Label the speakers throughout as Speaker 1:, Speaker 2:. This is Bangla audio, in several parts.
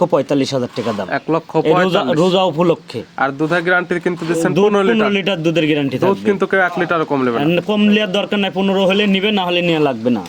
Speaker 1: লক্ষ পঁয়তাল্লিশ হাজার টাকা দাম।
Speaker 2: এক লক্ষ
Speaker 1: রোজা উপলক্ষে।
Speaker 2: আর দুধের গ্যারান্টি কিন্তু দিচ্ছেন পনেরো লিটার।
Speaker 1: লিটার দুধের গ্যারান্টি
Speaker 2: দুধ কিন্তু কেউ এক লিটার কম নেবে
Speaker 1: কম নেওয়ার দরকার নাই পনেরো হলে নিবে না হলে নেওয়া লাগবে না।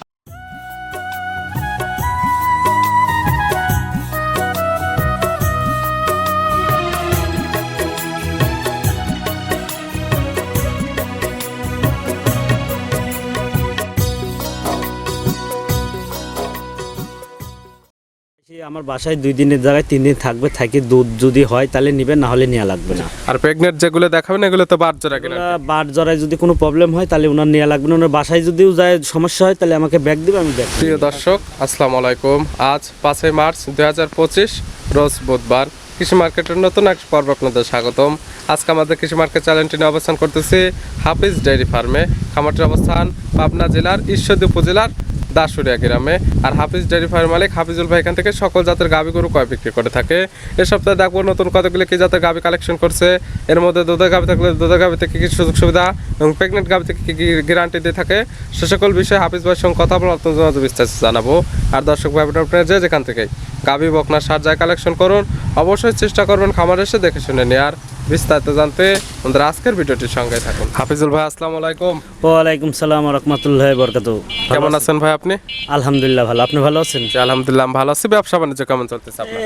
Speaker 1: আমার বাসায় দুই দিনের জায়গায় তিন দিন থাকবে থাকি দুধ যদি হয় তাহলে নিবে না হলে নেওয়া লাগবে না।
Speaker 2: আর প্রেগনেন্ট যেগুলো দেখাবেন এগুলো তো বাদ জোড়া কিনা।
Speaker 1: বাট জরায় যদি কোনো প্রবলেম হয় তাহলে ওনার নেওয়া লাগবে না। ওনার বাসায় যদিও যায় সমস্যা হয় তাহলে আমাকে ব্যাগ দিবে আমি ব্যাগ
Speaker 2: প্রিয় দর্শক আসসালামু আলাইকুম। আজ পাঁচই মার্চ দুই হাজার পঁচিশ রোজ বুধবার। কৃষি মার্কেটের নতুন এক পর্ব আপনাদের স্বাগতম। আজকে আমাদের কৃষি মার্কেট চ্যানেলটি নিয়ে অবস্থান করতেছি হাফিজ ডেয়ারি ফার্মে। খামারটির অবস্থান পাবনা জেলার ঈশ্বরদী উপজেলার দাসুরিয়া গ্রামে। আর হাফিজ ডেয়ারি ফার্ম মালিক হাফিজুল ভাই এখান থেকে সকল জাতের গাভি গরু কয় বিক্রি করে থাকে। এ সপ্তাহে দেখব নতুন কতগুলি কি জাতের গাভি কালেকশন করছে। এর মধ্যে দুধের গাভি থাকলে দুধের গাভি থেকে কি সুযোগ সুবিধা এবং প্রেগনেন্ট গাভি থেকে কি কি গ্যারান্টি দিয়ে থাকে, সে সকল বিষয়ে হাফিজ ভাইয়ের সঙ্গে কথা বলে অত্যন্ত বিস্তারিত জানাব। আর দর্শক ভাই, আপনারা যে যেখান থেকে গাভি বকনা, সার যায় কালেকশন করুন, অবশ্যই চেষ্টা করবেন খামার এসে দেখে শুনে নেয়ার। বিস্তারিত জানতে আমাদের আজকের ভিডিওটির সঙ্গে থাকুন। হাফিজুল ভাই আসসালামু আলাইকুম।
Speaker 1: ওয়ালাইকুম সালাম রহমতুল্লাহ বরকাত
Speaker 2: কেমন আছেন ভাই আপনি?
Speaker 1: আলহামদুলিল্লাহ ভালো। আপনি ভালো আছেন?
Speaker 2: আলহামদুলিল্লাহ ভালো আছি। ব্যবসা বাণিজ্য কেমন চলতেছে আপনার?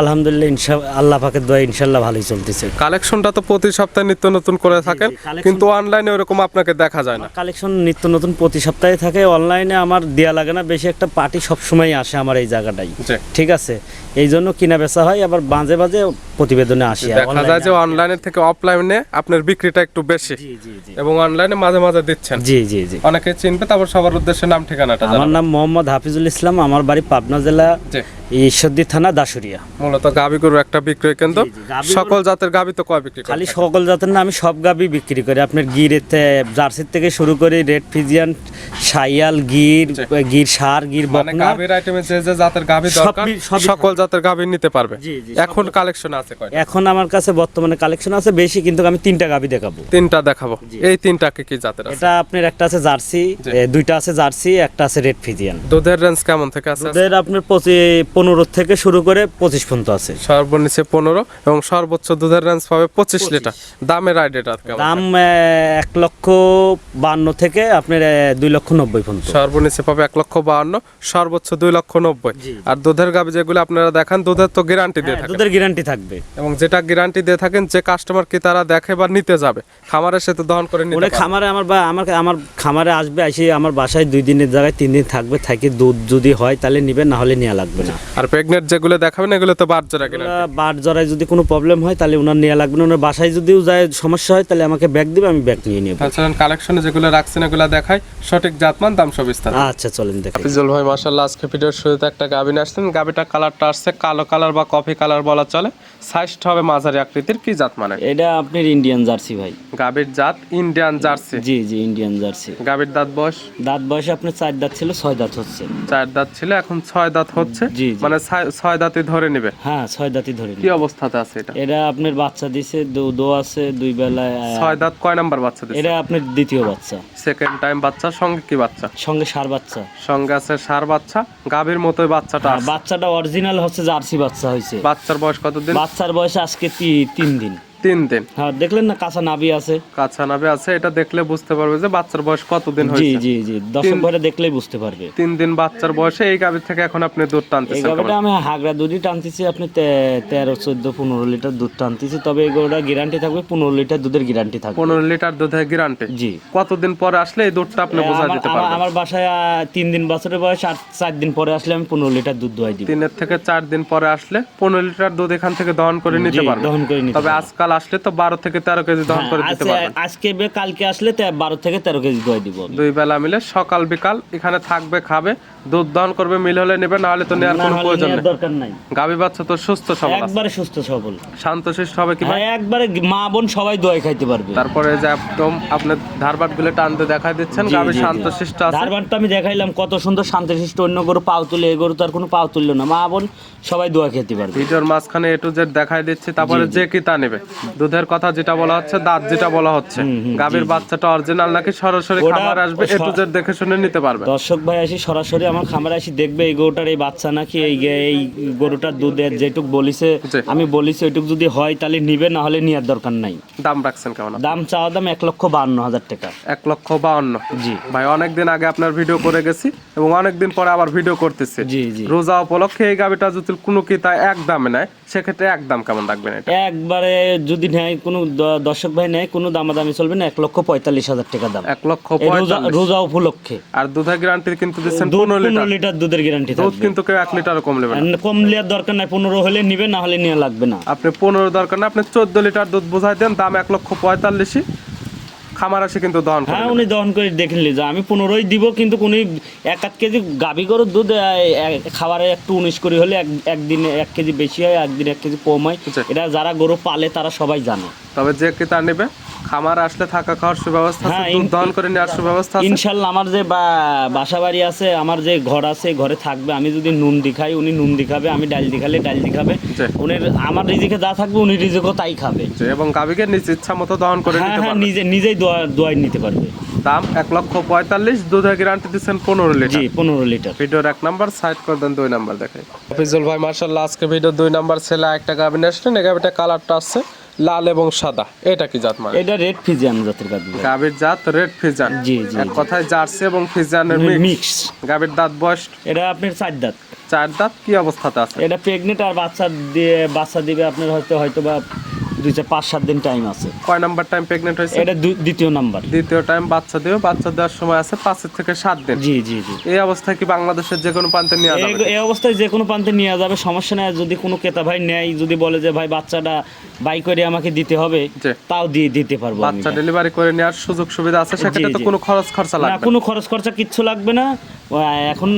Speaker 1: আলহামদুলিল্লাহ ইনশা আল্লাহ পাকের দোয়া ইনশাল্লাহ ভালোই চলতেছে।
Speaker 2: কালেকশনটা তো প্রতি সপ্তাহে নিত্য নতুন করে থাকেন কিন্তু অনলাইনে ওরকম আপনাকে দেখা যায় না।
Speaker 1: কালেকশন নিত্য নতুন প্রতি সপ্তাহে থাকে অনলাইনে আমার দেয়া লাগে না বেশি একটা পার্টি সবসময় আসে আমার এই জায়গাটাই। ঠিক আছে? এই জন্য কিনা বেচা হয় আবার বাজে বাজে প্রতিবেদনে আসি
Speaker 2: দেখা যায় যে অনলাইনের থেকে অফলাইনে আপনার বিক্রিটা একটু বেশি। এবং অনলাইনে মাঝে মাঝে দিচ্ছেন।
Speaker 1: জি জি জি।
Speaker 2: অনেকে চিনবে তারপর সবার উদ্দেশ্যে নাম ঠিকানাটা
Speaker 1: আমার নাম মোহাম্মদ হাফিজুল ইসলাম আমার বাড়ি পাবনা জেলা ঈশ্বরদী থানা দাসুরিয়া
Speaker 2: মূলত গাবি গরু একটা বিক্রয় কেন্দ্র। সকল জাতের গাবি তো কয় বিক্রি
Speaker 1: খালি সকল জাতের না আমি সব গাবি বিক্রি করি। আপনার গিরেতে জার্সির থেকে শুরু করে রেড ফিজিয়ান সাইয়াল গির গির সার গির
Speaker 2: মানে
Speaker 1: বকনা।
Speaker 2: গাবির আইটেমে যে যে জাতের গাবি দরকার সকল জাতের গাবি নিতে পারবে।
Speaker 1: জি, জি,
Speaker 2: এখন কালেকশন আছে কয়টা?
Speaker 1: এখন আমার কাছে বর্তমানে কালেকশন আছে বেশি কিন্তু আমি তিনটা গাবি দেখাবো।
Speaker 2: তিনটা দেখাবো। এই তিনটাকে কি জাতের আছে?
Speaker 1: এটা আপনার একটা আছে জার্সি দুইটা আছে জার্সি একটা আছে রেড ফিজিয়ান।
Speaker 2: দুধের রেঞ্জ কেমন থেকে আছে?
Speaker 1: ওদের আপনার পঁচি- পনেরো থেকে শুরু করে পঁচিশ পর্যন্ত আছে।
Speaker 2: সর্বনিচে পনেরো এবং সর্বোচ্চ দুধের রেঞ্জ পাবে পঁচিশ লিটার। দামের আইডিয়াটা কেমন?
Speaker 1: দাম এ, এক লক্ষ বান্ন থেকে আপনার এ, দুই লক্ষ নব্বই পর্যন্ত।
Speaker 2: সর্বনিচে পাবে এক লক্ষ বাহান্ন সর্বোচ্চ দুই লক্ষ নব্বই।
Speaker 1: জি।
Speaker 2: আর দুধের গাবি যেগুলো আপনারা দেখান দুধের তো গ্যারান্টি দিয়ে
Speaker 1: হ্যাঁ,
Speaker 2: থাকে।
Speaker 1: দুধের গ্যারান্টি থাকবে।
Speaker 2: এবং যেটা গ্যারান্টি দিয়ে থাকেন যে কাস্টমার কি তারা দেখে বা নিতে যাবে খামারের সাথে দহন করে নিতে
Speaker 1: খামারে আমার বা আমার আমার খামারে আসবে এসে আমার বাসায় দুই দিনের জায়গায় তিন দিন থাকবে থাকি দুধ যদি হয় তাহলে নিবে না হলে নেওয়া লাগবে না।
Speaker 2: আর প্রেগনেন্ট যেগুলো দেখাবেন এগুলো তো বাদ জোড়া কিনা
Speaker 1: ওরা বাট জরায় যদি কোনো প্রবলেম হয় তাহলে ওনার নেওয়া লাগবে না ওনার বাসায় যদিও যায় সমস্যা হয় তাহলে আমাকে ব্যাগ দিবে আমি ব্যাগ নিয়ে নেব।
Speaker 2: তাছাড়া কালেকশনে যেগুলো রাখছেন এগুলো দেখায় সঠিক জাতমান দাম সব বিস্তার
Speaker 1: আচ্ছা চলেন দেখে
Speaker 2: হাফিজুল ভাই মাশাল্লাহ আজকে ভিডিওর শুরুতে একটা গাবিন আসছেন। গাবিটা কালারটা আসছে কালো কালার বা কফি কালার বলা চলে। সাইজটা হবে মাঝারি আকৃতির কি জাত মানে?
Speaker 1: এটা আপনার ইন্ডিয়ান জার্সি ভাই।
Speaker 2: গাবের জাত ইন্ডিয়ান জার্সি
Speaker 1: জি জি ইন্ডিয়ান জার্সি
Speaker 2: গাবের দাঁত বয়স?
Speaker 1: দাঁত বয়সে আপনার চার দাঁত ছিল ছয় দাঁত হচ্ছে।
Speaker 2: চার দাঁত ছিল এখন ছয় দাঁত হচ্ছে?
Speaker 1: জি।
Speaker 2: মানে ছয়- দাঁতই ধরে নেবে?
Speaker 1: হ্যাঁ ছয় দাঁতই ধরে
Speaker 2: কি
Speaker 1: নিন।
Speaker 2: অবস্থাতে আছে এটা?
Speaker 1: এটা আপনার বাচ্চা দিছে দো- দো আছে দুই বেলায়
Speaker 2: ছয় দাঁত কয় নাম্বার বাচ্চা দিচ্ছে
Speaker 1: এটা আপনার দ্বিতীয় বাচ্চা।
Speaker 2: সেকেন্ড টাইম বাচ্চা সঙ্গে কি বাচ্চা?
Speaker 1: সঙ্গে সার বাচ্চা।
Speaker 2: সঙ্গে আছে সার বাচ্চা গাভীর মতোই বাচ্চাটা
Speaker 1: বাচ্চাটা অরিজিনাল হচ্ছে জার্সি বাচ্চা হয়েছে
Speaker 2: বাচ্চার বয়স কতদিন?
Speaker 1: বাচ্চার বয়স আজকে তিন দিন।
Speaker 2: তিন দিন
Speaker 1: হ্যাঁ দেখলেন না কাঁচা নাবি আছে?
Speaker 2: কাঁচা নাবে আছে এটা দেখলে বুঝতে পারবে যে বাচ্চার বয়স কতদিন হয়েছে।
Speaker 1: জি জি দর্শক ভাইরা দেখলেই বুঝতে পারবে।
Speaker 2: তিন দিন বাচ্চার বয়সে এই গাভীর থেকে এখন আপনি দুধ
Speaker 1: এই
Speaker 2: টানতেছেন
Speaker 1: গরুটা আমি হাগড়া দুধই টানতেছি আপনি তেরো চোদ্দ পনেরো লিটার দুধ টানতেছি তবে এই গরুটা গ্যারান্টি থাকবে পনেরো লিটার দুধের গ্যারান্টি থাকবে।
Speaker 2: পনেরো লিটার দুধের গ্যারান্টি
Speaker 1: জি।
Speaker 2: কতদিন পরে আসলে এই দুধটা আপনি বোঝা
Speaker 1: আমার-
Speaker 2: দিতে পারবেন
Speaker 1: আমার বাসায় তিন দিন বছরের বয়স আর চার দিন পরে আসলে আমি পনেরো লিটার দুধ দোয়াই দিব।
Speaker 2: তিনের থেকে চার দিন পরে আসলে পনেরো লিটার দুধ এখান থেকে দহন করে নিতে
Speaker 1: জি,
Speaker 2: পারবেন
Speaker 1: দহন করে নিতে
Speaker 2: তবে আজকাল আসলে তো বারো থেকে তেরো কেজি দহন করে দিতে পারবেন।
Speaker 1: আজকে বে কালকে আসলে তে- বারো থেকে তেরো কেজি দোয়াই দিব
Speaker 2: দুই বেলা মিলে সকাল বিকাল এখানে থাকবে খাবে দুধ দহন করবে মিল হলে নেবে না হলে তো নেওয়ার কোনো প্রয়োজন নেই।
Speaker 1: দরকার নাই।
Speaker 2: গাভী বাচ্চা তো সুস্থ সবল
Speaker 1: একবারে সুস্থ সবল।
Speaker 2: শান্তশিষ্ট হবে কি ভাই?
Speaker 1: হ্যাঁ একবারে মা বোন সবাই দোয়াই খাইতে পারবে।
Speaker 2: তারপরে যে একদম আপনার ধারবাটগুলো টানতে দেখাই দিচ্ছেন
Speaker 1: জি।
Speaker 2: শান্তশিষ্ট আছে।
Speaker 1: ধারবারটা আমি দেখাইলাম কত সুন্দর শান্তিশিষ্ট অন্য গরু পাও তুলে এ গরু তার কোনো পাও তুললো না। মা বোন সবাই দোয়া খেতে পারবে।
Speaker 2: ভিডিওর মাঝখানে এ টু জেড দেখাই দিচ্ছি তারপরে যে কি তা নেবে। দুধের কথা যেটা বলা হচ্ছে দাঁত যেটা বলা হচ্ছে। গাভীর বাচ্চাটা অরিজিনাল নাকি সরাসরি খাবার আসবে এ টু জেড দেখে শুনে নিতে পারবে।
Speaker 1: দর্শক ভাই আসি সরাসরি আমার খামারে আসি দেখবে এই গরুটার এই বাচ্চা নাকি এই এই গরুটার দুধের যেটুক বলিছে আমি বলিছি ওইটুক যদি হয় তাহলে নিবে না হলে নেওয়ার দরকার নাই।
Speaker 2: দাম রাখছেন কেমন?
Speaker 1: দাম চাওয়া দাম এক লক্ষ বান্ন হাজার টাকা।
Speaker 2: এক লক্ষ বাউন্ন
Speaker 1: জি।
Speaker 2: ভাই অনেকদিন আগে আপনার ভিডিও করে গেছি এবং অনেকদিন পরে আবার ভিডিও করতেছে।
Speaker 1: জি জি।
Speaker 2: রোজা উপলক্ষে এই গাভীটা যদি কোনো কি তা এক দামে নেয় সেক্ষেত্রে এক দাম কেমন রাখবেন এটা?
Speaker 1: একবারে যদি নেয় কোনো দর্শক ভাই নেয় কোনো দামাদামি চলবে না এক লক্ষ পঁয়তাল্লিশ হাজার টাকা দাম।
Speaker 2: এক লক্ষ
Speaker 1: রোজা উপলক্ষে।
Speaker 2: আর দুধের গ্যারান্টি কিন্তু দিচ্ছেন পনেরো লিটার।
Speaker 1: দুধের গ্যারান্টি
Speaker 2: দুধ কিন্তু কেউ এক লিটার কম নেবে
Speaker 1: কম নেওয়ার দরকার নাই পনেরো হলে নিবে না হলে নিয়ে লাগবে না।
Speaker 2: আপনি পনেরো দরকার না আপনি চোদ্দ লিটার দুধ বোঝাই দেন দাম এক লক্ষ পঁয়তাল্লিশই। খামার আসে কিন্তু দহন
Speaker 1: হ্যাঁ উনি দহন করে দেখে নিলি। যে আমি পনেরোই দিব কিন্তু উনি এক আধ কেজি গাভী গরুর দুধ খাবারে একটু উনিশ করে হলে এক একদিন এক কেজি বেশি হয় একদিন এক কেজি কম হয়। এটা যারা গরু পালে তারা সবাই জানে।
Speaker 2: তবে যে ক্রেতা নেবে খামার আসলে থাকা খাওয়ার সুব্যবস্থা আছে
Speaker 1: হ্যাঁ,
Speaker 2: দুধ দহন করে নেওয়ার সুব্যবস্থা আছে।
Speaker 1: ইনশাল্লাহ আমার যে বাসা বাড়ি আছে আমার যে ঘর আছে ঘরে থাকবে আমি যদি নুন দিখাই উনি নুন দিখাবে আমি ডাল দিখালে ডাল দিখাবে। উনি আমার রিজিকে যা থাকবে উনি রিজিকও তাই খাবে।
Speaker 2: এবং গাভীকে নিজ ইচ্ছা মতো দহন করে
Speaker 1: হ্যাঁ
Speaker 2: নিতে
Speaker 1: হ্যাঁ
Speaker 2: পারবে।
Speaker 1: নিজে নিজেই দোয়া দোয়াই নিতে পারবে।
Speaker 2: দাম এক লক্ষ পঁয়তাল্লিশ দুধের গ্যারান্টি দিচ্ছেন পনেরো লিটার।
Speaker 1: জি পনেরো লিটার।
Speaker 2: ভিডিওর এক নাম্বার সাইড করে দেন দুই নাম্বার দেখাই। অফিজুল ভাই মার্শাল্লাহ আজকে ভিডিও দুই নাম্বার ছেলে একটা গাভী নিয়ে আসলেন এই গাভীটা কালারটা আসছে লাল এবং সাদা। এটা কি জাত মানে?
Speaker 1: এটা রেড ফিজিয়ান জাতের গাভী।
Speaker 2: গাভীর জাত রেড ফিজিয়ান
Speaker 1: জি জি
Speaker 2: এক কথায় জার্সি এবং ফিজিয়ানের মিক্স গাভীর দাঁত বয়স?
Speaker 1: এটা আপনার চার দাঁত।
Speaker 2: চার দাঁত কি অবস্থাতে আছে?
Speaker 1: এটা প্রেগনেন্ট আর বাচ্চা দিয়ে বাচ্চা দিবে আপনার হয়তো হয়তো বা দুই চার পাঁচ সাত দিন টাইম আছে।
Speaker 2: কয় নাম্বার টাইম প্রেগনেন্ট হয়েছে?
Speaker 1: এটা দ্বিতীয় নাম্বার।
Speaker 2: দ্বিতীয় টাইম বাচ্চা দিবে বাচ্চা দেওয়ার সময় আছে পাঁচ থেকে সাত দিন।
Speaker 1: জি জি জি।
Speaker 2: এই অবস্থায় কি বাংলাদেশের যে কোনো প্রান্তে নেওয়া যাবে?
Speaker 1: এই- অবস্থায় যে কোনো প্রান্তে নিয়ে যাবে সমস্যা নেই। যদি কোনো ক্রেতা ভাই নেয় যদি বলে যে ভাই বাচ্চাটা বাই করে আমাকে দিতে হবে তাও দিয়ে দিতে পারব
Speaker 2: বাচ্চা ডেলিভারি করে নেওয়ার সুযোগ সুবিধা আছে সেক্ষেত্রে তো কোনো খরচ খরচা লাগবে না।
Speaker 1: কোনো খরচ খরচা কিচ্ছু লাগবে না। এখন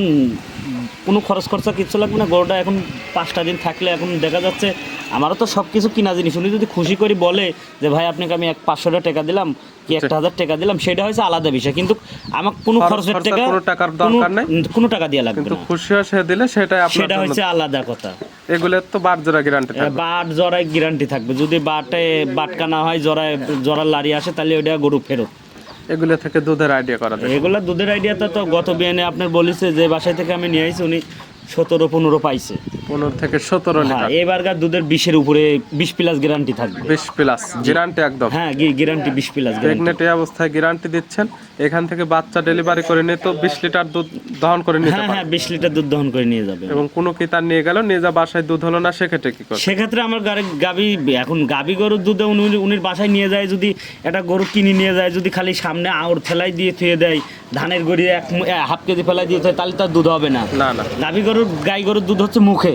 Speaker 1: কোনো খরচ খরচা কিচ্ছু লাগবে না। গরুটা এখন পাঁচটা দিন থাকলে এখন দেখা যাচ্ছে আমারও তো সব কিছু কিনা জিনিস। উনি যদি খুশি করে বলে যে ভাই আপনাকে আমি এক পাঁচশোটা টাকা দিলাম কি একটা হাজার টাকা দিলাম সেটা হয়েছে আলাদা বিষয়। কিন্তু আমার কোনো
Speaker 2: খরচ
Speaker 1: খরচের টাকা
Speaker 2: কোনো টাকার দরকার নেই?
Speaker 1: কোনো টাকা দেওয়া লাগবে
Speaker 2: কিন্তু খুশি হয়ে সে দিলে সেটাই
Speaker 1: সেটা হচ্ছে আলাদা কথা।
Speaker 2: এগুলোর তো বার জোড়া গ্যারান্টি থাকবে।
Speaker 1: বাট জরায় গ্যারান্টি থাকবে। যদি বাটে বাটকা না হয় জরায় জরার লারি আসে তাহলে ওইটা গরু ফেরত।
Speaker 2: এগুলো থেকে দুধের আইডিয়া করা যায়।
Speaker 1: এগুলা দুধের আইডিয়াটা তো গত বিয়ানে আপনার বলেছে যে বাসায় থেকে আমি নিয়ে আইছি, উনি সতেরো পনেরো পাইছে।
Speaker 2: পনেরো থেকে সতেরো
Speaker 1: হ্যাঁ
Speaker 2: লিটার।
Speaker 1: এবারকার দুধের বিশের উপরে বিশ প্লাস গ্যারান্টি থাকবে।
Speaker 2: বিশ প্লাস গ্যারান্টি একদম।
Speaker 1: হ্যাঁ গ্যারান্টি বিশ প্লাস
Speaker 2: প্রেগনেন্ট এই অবস্থায় গ্যারান্টি দিচ্ছেন এখান থেকে বাচ্চা ডেলিভারি করে নিয়ে তো বিশ লিটার দুধ দহন করে নিতে
Speaker 1: হ্যাঁ হ্যাঁ বিশ লিটার দুধ দহন করে নিয়ে যাবে।
Speaker 2: এবং কোনো কি তার নিয়ে গেল নিয়ে যা বাসায় দুধ হলো না সেক্ষেত্রে কি করবে?
Speaker 1: সেক্ষেত্রে আমার গাড়ি গাবি এখন গাবি গরুর দুধে উনি উনির বাসায় নিয়ে যায় যদি একটা গরু কিনে নিয়ে যায় যদি খালি সামনে আউর ফেলাই দিয়ে থুয়ে দেয় ধানের গড়ি এক হাফ কেজি ফেলাই দিয়ে থুয়ে তাহলে তার দুধ হবে না।
Speaker 2: না না।
Speaker 1: গাবি গরুর গাই গরুর দুধ হচ্ছে মুখে।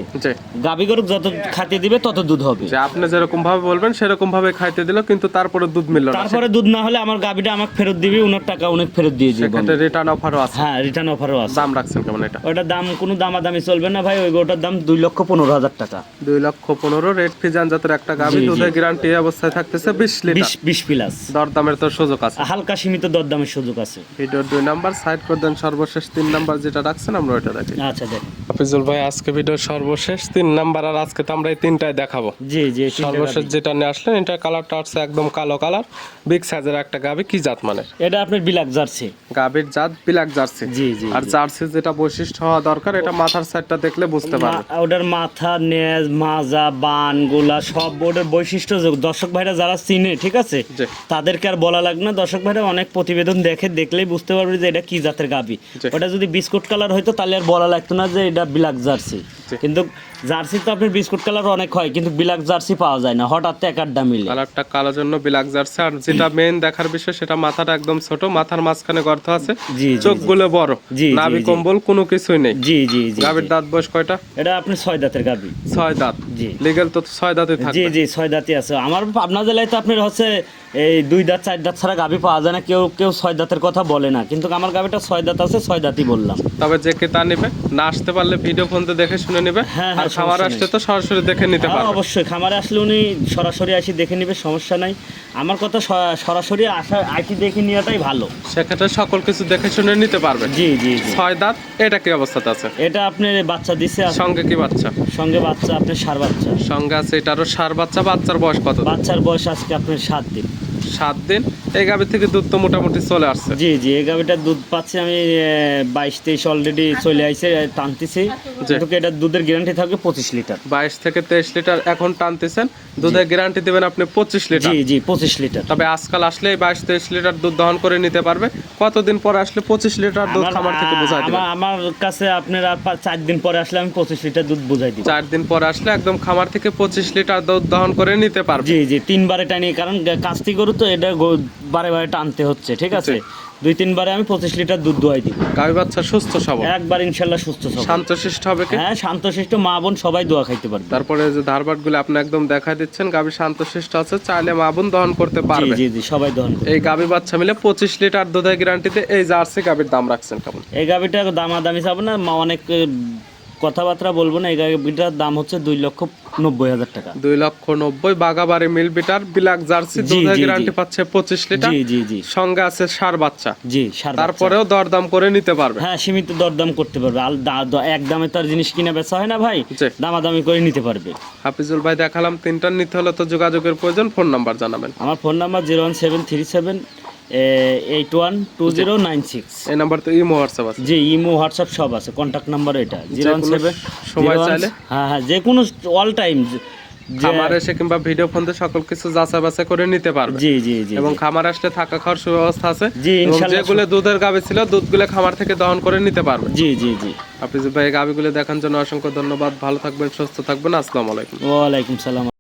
Speaker 1: গাবি গরু যত খাতে দিবে তত দুধ হবে।
Speaker 2: যে আপনি যেরকম ভাবে বলবেন সেরকম ভাবে খাইতে দিল কিন্তু তারপরে দুধ মিলল
Speaker 1: তারপরে দুধ না হলে আমার গাবিটা আমাকে ফেরত দিবে ওনার টাকা অনেক ফেরত দিয়ে দিবে
Speaker 2: সেক্ষেত্রে রিটার্ন অফারও আছে।
Speaker 1: হ্যাঁ রিটার্ন অফারও আছে।
Speaker 2: দাম রাখছেন কেমন এটা?
Speaker 1: ওটার দাম কোনো দামাদামি চলবে না ভাই ওই গরুটার দাম দুই লক্ষ পনেরো হাজার টাকা।
Speaker 2: দুই লক্ষ পনেরো রেড ফিজান জাতের একটা
Speaker 1: জি।
Speaker 2: দুধের গ্যারান্টি অবস্থায় থাকতেছে বিশ
Speaker 1: বিশ
Speaker 2: লিটার।
Speaker 1: বিশ প্লাস
Speaker 2: দরদামের তো সুযোগ আছে।
Speaker 1: হালকা সীমিত দরদামের সুযোগ আছে।
Speaker 2: ভিডিওর দুই নাম্বার সাইড করে দেন সর্বশেষ তিন নাম্বার যেটা রাখছেন আমরা ওইটা রাখি।
Speaker 1: আচ্ছা দেখ
Speaker 2: হাফিজুল ভাই আজকে ভিডিওর সর্বশেষ তিন নাম্বার আর আজকে তো আমরা এই তিনটাই দেখাবো।
Speaker 1: জি জি
Speaker 2: সর্বশেষ যেটা নিয়ে আসলেন এটা কালারটা আসছে একদম কালো কালার বিগ সাইজের একটা গাভি কি জাত মানে
Speaker 1: এটা আপনার বিলাক জার্সি।
Speaker 2: গাবির জাত বিলাক জার্সি।
Speaker 1: জি জি
Speaker 2: আর জার্সি যেটা বৈশিষ্ট্য হওয়া দরকার এটা মাথার সাইডটা দেখলে বুঝতে পারবে
Speaker 1: মা- ওটার মাথা নেজ মাজা বান গোলা সব ওটার বৈশিষ্ট্য দর্শক ভাইরা যারা চিনে ঠিক আছে? তাদেরকে আর বলা লাগবে না। দর্শক ভাইরা অনেক প্রতিবেদন দেখে দেখলেই বুঝতে পারবে যে এটা কি জাতের গাবি। ওটা যদি বিস্কুট কালার হইতো তাহলে আর বলা লাগতো না যে এটা বিলাক জার্সি। কিন্তু জার্সি তো আপনার বিস্কুট কালার অনেক হয় কিন্তু বিলাক জার্সি পাওয়া যায় না। হঠাৎ এক আড্ডা মিলে।
Speaker 2: কালারটা কালো জন্য বিলাক জার্সি আর যেটা মেইন দেখার বিষয় সেটা মাথাটা একদম ছোট মাথার মাঝখানে গর্ত আছে। চোখগুলো বড়। নাভি কম্বল কোনো কিছুই নেই।
Speaker 1: জি জি জি
Speaker 2: গাভির
Speaker 1: জি।
Speaker 2: দাঁত বয়স কয়টা?
Speaker 1: এটা আপনি ছয় দাঁতের গাবি
Speaker 2: ছয় দাঁত।
Speaker 1: জি।
Speaker 2: লিগেল তো ছয় দাঁতে
Speaker 1: থাকে
Speaker 2: জি
Speaker 1: জি ছয় দাঁতই আছে। আমার পাবনা জেলায় তো আপনার হচ্ছে এই দুই দাঁত চার দাঁত ছাড়া গাভি পাওয়া যায় না। কেউ কেউ ছয় দাঁতের কথা বলে না। কিন্তু আমার গাভিটা ছয় দাঁত আছে ছয় দাঁতই বললাম।
Speaker 2: তবে যে কে তা নেবে না আসতে পারলে ভিডিও ফোনতে দেখে শুনে নেবে।
Speaker 1: হ্যাঁ,
Speaker 2: আর খামার আসলে তো সরাসরি দেখে নিতে
Speaker 1: হ্যাঁ,
Speaker 2: পারবে।
Speaker 1: অবশ্যই। খামারে আসলে উনি সরাসরি আসি দেখে নিবে সমস্যা নাই। আমার কথা সরাসরি আসা আইসি দেখে নেওয়াটাই ভালো।
Speaker 2: সেক্ষেত্রে সকল কিছু দেখে শুনে নিতে পারবে।
Speaker 1: জি জি
Speaker 2: ছয় দাঁত এটা কি অবস্থাতে আছে?
Speaker 1: এটা আপনার বাচ্চা দিছে
Speaker 2: সঙ্গে কি বাচ্চা?
Speaker 1: সঙ্গে বাচ্চা আপনার সার বাচ্চা।
Speaker 2: সঙ্গে আছে এটারও সার বাচ্চা বাচ্চার বয়স কত
Speaker 1: বাচ্চার বয়স আজকে আপনার সাত দিন।
Speaker 2: সাত দিন এই গাভি থেকে দুধ তো মোটামুটি চলে আসছে।
Speaker 1: জি জি এই গাভিটার দুধ পাচ্ছি আমি বাইশ তেইশ অলরেডি চলে আইছে টানতেছি। কিন্তু এটার দুধের গ্যারান্টি থাকবে পঁচিশ লিটার?
Speaker 2: বাইশ থেকে তেইশ লিটার এখন টানতেছেন দুধের গ্যারান্টি দেবেন আপনি পঁচিশ লিটার।
Speaker 1: জি জি পঁচিশ লিটার।
Speaker 2: তবে আজকাল আসলে বাইশ তেইশ লিটার দুধ দহন করে নিতে পারবে কতদিন পরে আসলে পঁচিশ লিটার দুধ খামার থেকে বোঝাই দিবেন।
Speaker 1: আমার- কাছে আপনার আর চার দিন পরে আসলে আমি পঁচিশ লিটার দুধ বুঝাই দিই
Speaker 2: চার দিন পরে আসলে একদম খামার থেকে পঁচিশ লিটার দুধ দহন করে নিতে পারবে।
Speaker 1: জি জি তিনবারে টানি কারণ কাস্তি গরু তো এটা বারে বারে টানতে হচ্ছে ঠিক আছে। দুই তিনবারে আমি পঁচিশ লিটার দুধ দোয়াই দিব।
Speaker 2: গাভি বাচ্চা সুস্থ সবল?
Speaker 1: একবার ইনশাল্লাহ সুস্থ সবল।
Speaker 2: শান্তশিষ্ট হবে কি?
Speaker 1: হ্যাঁ শান্তশিষ্ট মা বোন সবাই দোয়া খাইতে পারবে।
Speaker 2: তারপরে যে ধারবাটগুলো আপনি একদম দেখা দিচ্ছেন গাভি শান্তশিষ্ট আছে চাইলে মা বোন দহন করতে পারবে।
Speaker 1: জি জি সবাই দহন
Speaker 2: এই গাভি বাচ্চা মিলে পঁচিশ লিটার দুধের গ্যারান্টিতে এই জার্সি গাভির দাম রাখছেন কেমন?
Speaker 1: এই গাভিটা দামাদামি চাবো না মা অনেক কথাবার্তা বলব না এই গাভিটার দাম হচ্ছে দুই লক্ষ নব্বই হাজার টাকা।
Speaker 2: দুই লক্ষ নব্বই বাগাবাড়ি মিল বিটার বিলাক জার্সি দুধের গ্যারান্টি পাচ্ছে পঁচিশ লিটার।
Speaker 1: জি জি জি।
Speaker 2: সঙ্গে আছে সার বাচ্চা।
Speaker 1: জি সার।
Speaker 2: তারপরেও দরদাম করে নিতে পারবে।
Speaker 1: হ্যাঁ সীমিত দরদাম করতে পারবে। আর এক দামে তার জিনিস কিনে বেচা হয় না ভাই। দামাদামি করে নিতে পারবে।
Speaker 2: হাফিজুল ভাই দেখালাম তিনটা নিতে হলে তো যোগাযোগের প্রয়োজন। ফোন নাম্বার জানাবেন।
Speaker 1: আমার phone number zero one seven three seven eight one two zero nine six
Speaker 2: এই নাম্বার তো ইমো হোয়াটসঅ্যাপ আছে।
Speaker 1: জি ইমো হোয়াটসঅ্যাপ সব আছে কন্ট্যাক্ট নাম্বার এটা জিরো ওয়ান সেভেন
Speaker 2: সময় চাইলে?
Speaker 1: হ্যাঁ হ্যাঁ যে কোনো অল টাইম
Speaker 2: খামার এসে কিংবা ভিডিও ফোন দিয়ে সকল কিছু যাচাই বাছাই করে নিতে পারবে।
Speaker 1: জি জি জি
Speaker 2: এবং খামার আসলে থাকা খাওয়ার সুব্যবস্থা আছে।
Speaker 1: জি,
Speaker 2: যেগুলো দুধের গাবে ছিল দুধগুলো খামার থেকে দহন করে নিতে পারবে।
Speaker 1: জি জি জি।
Speaker 2: হাফিজুল ভাই গাবিগুলো দেখার জন্য অসংখ্য ধন্যবাদ। ভালো থাকবেন সুস্থ থাকবেন। আসসালামু আলাইকুম।
Speaker 1: ওয়ালাইকুম সালাম।